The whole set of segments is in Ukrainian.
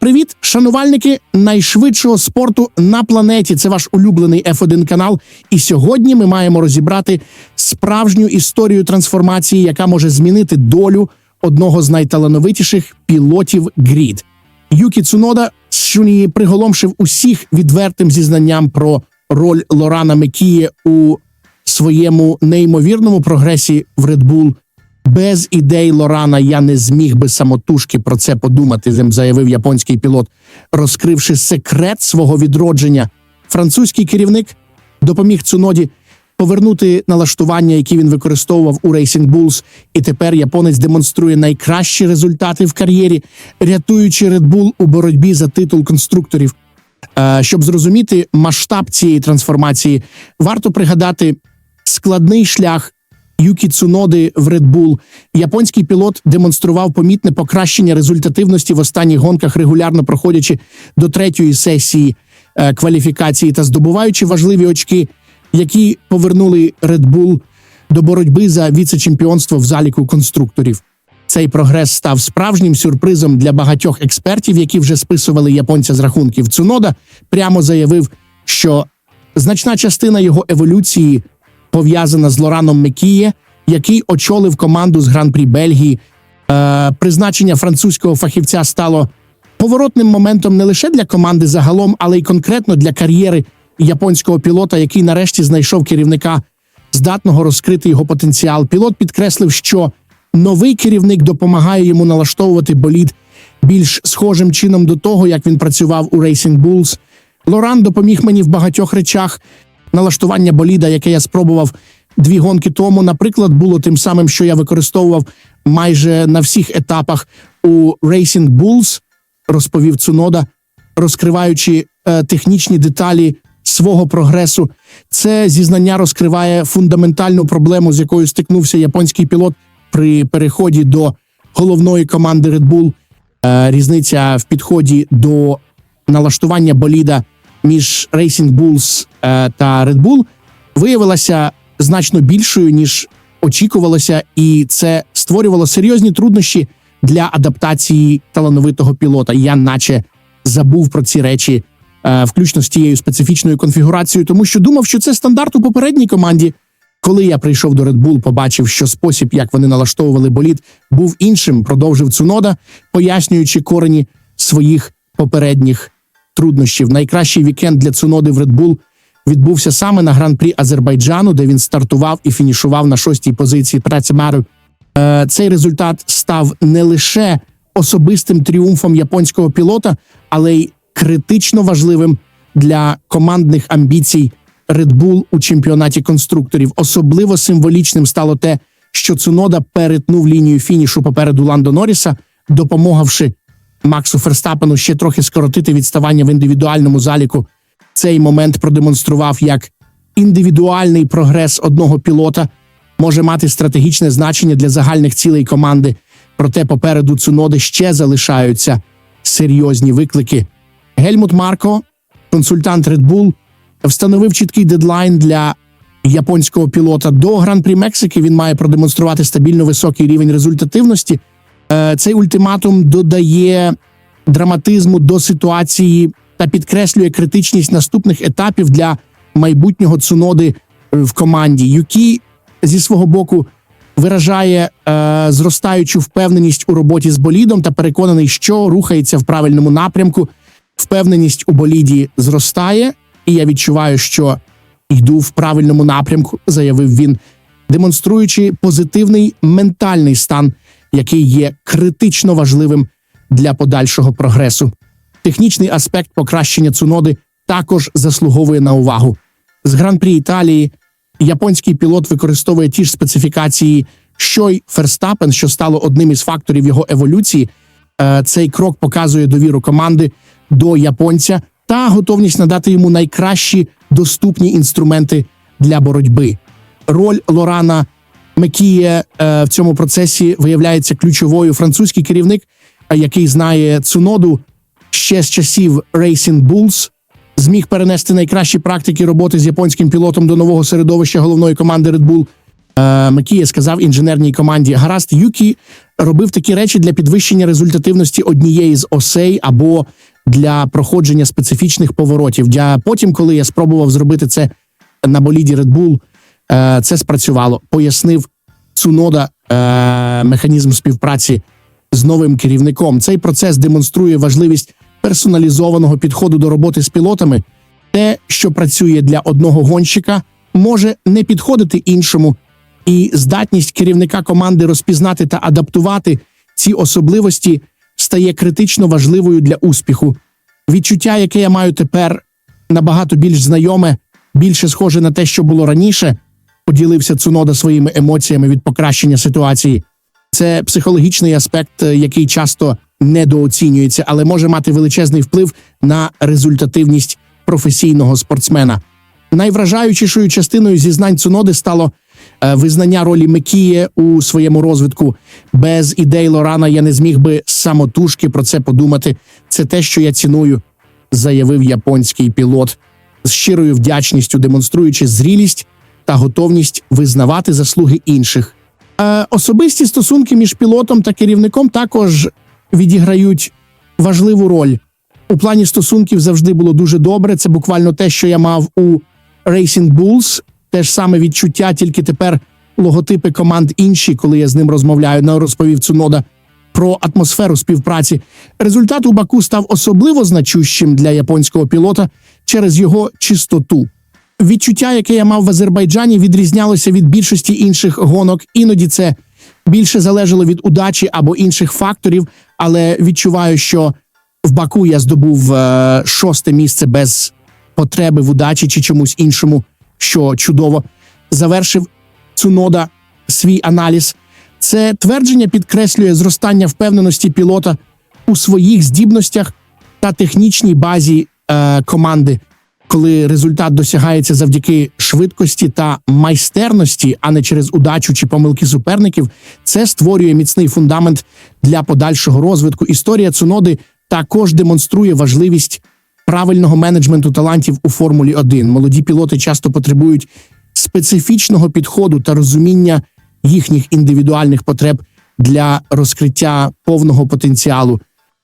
Привіт, шанувальники найшвидшого спорту на планеті. Це ваш улюблений F1 канал. І сьогодні ми маємо розібрати справжню історію трансформації, яка може змінити долю одного з найталановитіших пілотів грід. Юкі Цунода, ні приголомшив усіх відвертим зізнанням про роль Лорана Мекіє у своєму неймовірному прогресі в Red Bull. Без ідей Лорана я не зміг би самотужки про це подумати, зим заявив японський пілот, розкривши секрет свого відродження. Французький керівник допоміг Цуноді повернути налаштування, які він використовував у Racing Bulls, і тепер японець демонструє найкращі результати в кар'єрі, рятуючи Red Bull у боротьбі за титул конструкторів. Е, Щоб зрозуміти масштаб цієї трансформації, варто пригадати складний шлях Юкі Цуноди в Red Bull. Японський пілот демонстрував помітне покращення результативності в останніх гонках, регулярно проходячи до третьої сесії е, кваліфікації та здобуваючи важливі очки, які повернули Red Bull до боротьби за віце-чемпіонство в заліку конструкторів. Цей прогрес став справжнім сюрпризом для багатьох експертів, які вже списували японця з рахунків. Цунода прямо заявив, що значна частина його еволюції пов'язана з Лораном Мекіє, який очолив команду з гран-прі Бельгії. Е, призначення французького фахівця стало поворотним моментом не лише для команди загалом, але й конкретно для кар'єри японського пілота, який нарешті знайшов керівника, здатного розкрити його потенціал. Пілот підкреслив, що новий керівник допомагає йому налаштовувати болід більш схожим чином до того, як він працював у Racing Bulls. Лоран допоміг мені в багатьох речах. Налаштування боліда, яке я спробував дві гонки тому, наприклад, було тим самим, що я використовував майже на всіх етапах у Racing Bulls, розповів Цунода, розкриваючи е, технічні деталі свого прогресу. Це зізнання розкриває фундаментальну проблему, з якою стикнувся японський пілот при переході до головної команди Red Bull. Е, різниця в підході до налаштування боліда між Racing Bulls е, та Red Bull виявилася значно більшою ніж очікувалося, і це створювало серйозні труднощі для адаптації талановитого пілота. Я, наче, забув про ці речі, е, включно з тією специфічною конфігурацією, тому що думав, що це стандарт у попередній команді. Коли я прийшов до Red Bull, побачив, що спосіб, як вони налаштовували болід, був іншим, продовжив Цунода, пояснюючи корені своїх попередніх труднощів. Найкращий вікенд для Цуноди в Red Bull відбувся саме на гран-прі Азербайджану, де він стартував і фінішував на шостій позиції Працемеру. Е, Цей результат став не лише особистим тріумфом японського пілота, але й критично важливим для командних амбіцій Red Bull у чемпіонаті конструкторів. Особливо символічним стало те, що Цунода перетнув лінію фінішу попереду Ландо Норріса, допомогавши Максу Ферстапену ще трохи скоротити відставання в індивідуальному заліку. Цей момент продемонстрував, як індивідуальний прогрес одного пілота може мати стратегічне значення для загальних цілей команди. Проте попереду Цуноди ще залишаються серйозні виклики. Гельмут Марко, консультант Red Bull, встановив чіткий дедлайн для японського пілота до гран-прі Мексики. Він має продемонструвати стабільно високий рівень результативності. Е, Цей ультиматум додає драматизму до ситуації та підкреслює критичність наступних етапів для майбутнього цуноди в команді. Юкі зі свого боку виражає е, зростаючу впевненість у роботі з болідом та переконаний, що рухається в правильному напрямку. Впевненість у боліді зростає, і я відчуваю, що йду в правильному напрямку, заявив він, демонструючи позитивний ментальний стан, який є критично важливим для подальшого прогресу. Технічний аспект покращення цуноди також заслуговує на увагу. З гран-прі Італії японський пілот використовує ті ж специфікації, що й Ферстапен, що стало одним із факторів його еволюції. Е, Цей крок показує довіру команди до японця та готовність надати йому найкращі доступні інструменти для боротьби. Роль Лорана Мекіє е, в цьому процесі виявляється ключовою. Французький керівник, е, який знає Цуноду ще з часів Racing Bulls, зміг перенести найкращі практики роботи з японським пілотом до нового середовища головної команди Red Bull. Е, Мекія сказав інженерній команді: Гаразд, Юкі робив такі речі для підвищення результативності однієї з осей або для проходження специфічних поворотів. Для потім, коли я спробував зробити це на боліді Red Bull, е, це спрацювало. Пояснив Цунода е, механізм співпраці з новим керівником. Цей процес демонструє важливість персоналізованого підходу до роботи з пілотами. Те, що працює для одного гонщика, може не підходити іншому, і здатність керівника команди розпізнати та адаптувати ці особливості стає критично важливою для успіху. Відчуття, яке я маю тепер, набагато більш знайоме, більше схоже на те, що було раніше. Поділився Цунода своїми емоціями від покращення ситуації. Це психологічний аспект, е, який часто недооцінюється, але може мати величезний вплив на результативність професійного спортсмена. Найвражаючішою частиною зізнань Цуноди стало е, визнання ролі Мекіє у своєму розвитку. Без ідей Лорана я не зміг би самотужки про це подумати. Це те, що я ціную, заявив японський пілот з щирою вдячністю, демонструючи зрілість та готовність визнавати заслуги інших. Е, особисті стосунки між пілотом та керівником також відіграють важливу роль. У плані стосунків завжди було дуже добре. Це буквально те, що я мав у Racing Bulls. Те ж саме відчуття, тільки тепер логотипи команд інші, коли я з ним розмовляю, на розповів Цунода про атмосферу співпраці. Результат у Баку став особливо значущим для японського пілота через його чистоту. Відчуття, яке я мав в Азербайджані, відрізнялося від більшості інших гонок. Іноді це більше залежало від удачі або інших факторів, але відчуваю, що в Баку я здобув е, шосте місце без потреби в удачі чи чомусь іншому, що чудово завершив Цунода свій аналіз. Це твердження підкреслює зростання впевненості пілота у своїх здібностях та технічній базі е, команди, коли результат досягається завдяки швидкості та майстерності, а не через удачу чи помилки суперників. Це створює міцний фундамент для подальшого розвитку. Історія Цуноди також демонструє важливість правильного менеджменту талантів у Формулі 1. Молоді пілоти часто потребують специфічного підходу та розуміння їхніх індивідуальних потреб для розкриття повного потенціалу.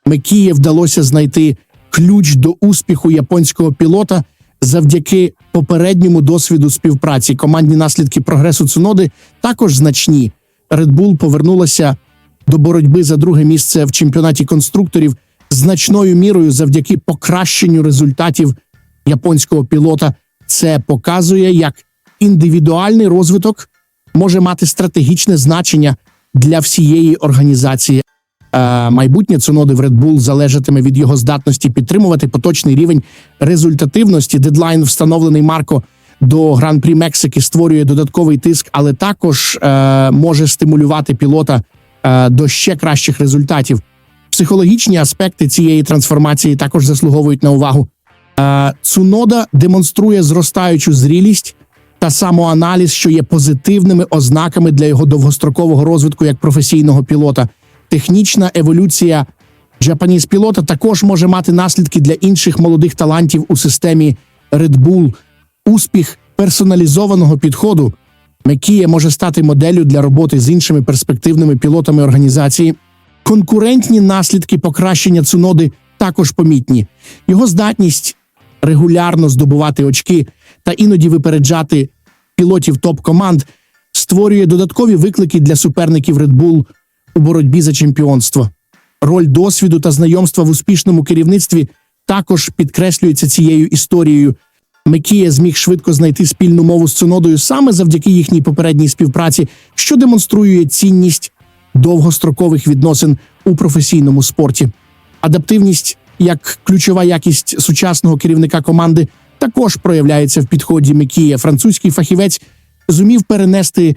Мекіє вдалося знайти ключ до успіху японського пілота завдяки попередньому досвіду співпраці. Командні наслідки прогресу Цуноди також значні. Red Bull повернулася до боротьби за друге місце в чемпіонаті конструкторів значною мірою завдяки покращенню результатів японського пілота. Це показує, як індивідуальний розвиток може мати стратегічне значення для всієї організації. Е, майбутнє Цуноди в Red Bull залежатиме від його здатності підтримувати поточний рівень результативності. Дедлайн, встановлений Марко до Гран-прі Мексики, створює додатковий тиск, але також е, може стимулювати пілота е, до ще кращих результатів. Психологічні аспекти цієї трансформації також заслуговують на увагу. Е, Цунода демонструє зростаючу зрілість та самоаналіз, що є позитивними ознаками для його довгострокового розвитку як професійного пілота. Технічна еволюція Japanese пілота також може мати наслідки для інших молодих талантів у системі Red Bull. Успіх персоналізованого підходу Мекія може стати моделлю для роботи з іншими перспективними пілотами організації. Конкурентні наслідки покращення Цуноди також помітні. Його здатність регулярно здобувати очки та іноді випереджати пілотів топ-команд створює додаткові виклики для суперників Red Bull у боротьбі за чемпіонство. Роль досвіду та знайомства в успішному керівництві також підкреслюється цією історією. Мекія зміг швидко знайти спільну мову з Цунодою саме завдяки їхній попередній співпраці, що демонструє цінність довгострокових відносин у професійному спорті. Адаптивність як ключова якість сучасного керівника команди також проявляється в підході Мекія. Французький фахівець зумів перенести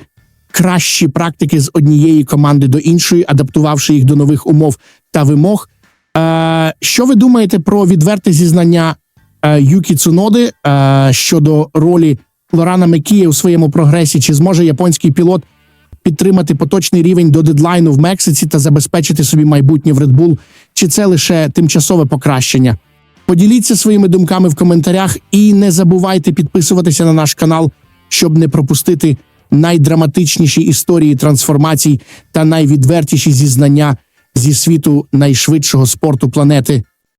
кращі практики з однієї команди до іншої, адаптувавши їх до нових умов та вимог. Е, що ви думаєте про відверте зізнання е, Юкі Цуноди е, щодо ролі Лорана Мекія у своєму прогресі? Чи зможе японський пілот підтримати поточний рівень до дедлайну в Мексиці та забезпечити собі майбутнє в Red Bull? Чи це лише тимчасове покращення? Поділіться своїми думками в коментарях і не забувайте підписуватися на наш канал, щоб не пропустити найдраматичніші історії трансформацій та найвідвертіші зізнання зі світу найшвидшого спорту планети.